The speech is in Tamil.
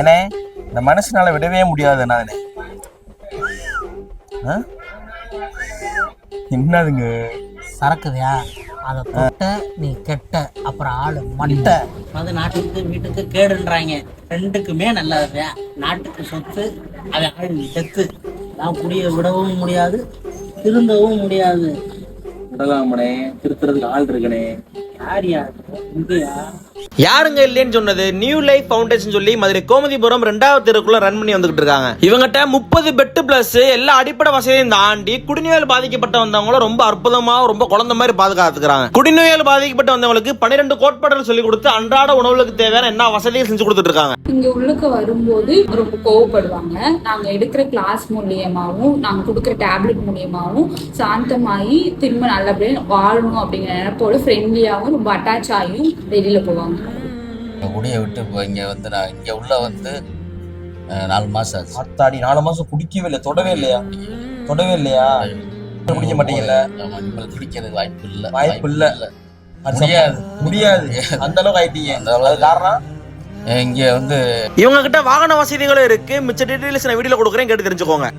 ஏனே இந்த மனுஷனால விடவே முடியாது நானே? என்னதுங்க? சரக்குதியா? அதை தொட்ட நீ கெட்ட அப்புறம் ஆளு மட்டை. அது நாட்டுக்கு வீட்டுக்கு கேடுன்றாங்க. ரெண்டுக்குமே நல்லது நாட்டுக்கு சொத்து அது ஆள் செத்து நான் குடிய விடவும் முடியாது திருந்தவும் முடியாது. விடலாமனே திருத்துறதுக்கு ஆள் இருக்கனே. யார் யார்? இங்கேயா யாருங்க இல்லைன்னு சொன்னது? நியூ லைஃப் ஃபவுண்டேஷன் சொல்லி மதுரை கோமதிபுரம் ரெண்டாவது தெருக்குள்ள ரன் பண்ணி வந்துகிட்டு இருக்காங்க. இவங்ககிட்ட முப்பது பெட்டு பிளஸ் எல்லா அடிப்படை வசதியும் தாண்டி குடிநோயால் பாதிக்கப்பட்ட வந்தவங்கள ரொம்ப அற்புதமா ரொம்ப குழந்தை மாதிரி பாதுகாத்துக்கிறாங்க. குடிநோயால் பாதிக்கப்பட்ட வந்தவங்களுக்கு பன்னிரெண்டு கோட்பாடுகள் சொல்லி கொடுத்து அன்றாட உணவுகளுக்கு தேவையான என்ன வசதியும் செஞ்சு கொடுத்துட்டு இருக்காங்க. இங்க உள்ளுக்கு வரும்போது ரொம்ப கோவப்படுவாங்க. நாங்க எடுக்கிற கிளாஸ் மூலியமாவும் நாங்க கொடுக்குற டேப்லெட் மூலியமாவும் சாந்தமாகி திரும்ப நல்லபடியாக வாழணும் அப்படிங்கிற நினைப்போட ஃப்ரெண்ட்லியாகவும் ரொம்ப அட்டாச் ஆகியும் வெளியில போவாங்க. எங்கள் குடியை விட்டு இப்போ இங்கே வந்து நான் இங்கே உள்ள வந்து நாலு மாதம் ஆச்சு. அத்தாடி நாலு மாசம் குடிக்கவே இல்லை தொடவே இல்லையா? தொடவே இல்லையா? குடிக்க மாட்டீங்கல்ல? குடிக்கிறதுக்கு வாய்ப்பு இல்லை. வாய்ப்பு இல்ல. முடியாது. முடியாது. அந்த அளவுக்கு ஆயிட்டீங்க. அந்த காரணம்? இங்கே வந்து இவங்க கிட்ட வாகன வசதிகளும் இருக்கு. மிச்ச டீடைல்ஸ் நான் வீடியோல கொடுக்குறேன் கேட்டு தெரிஞ்சுக்கோங்க.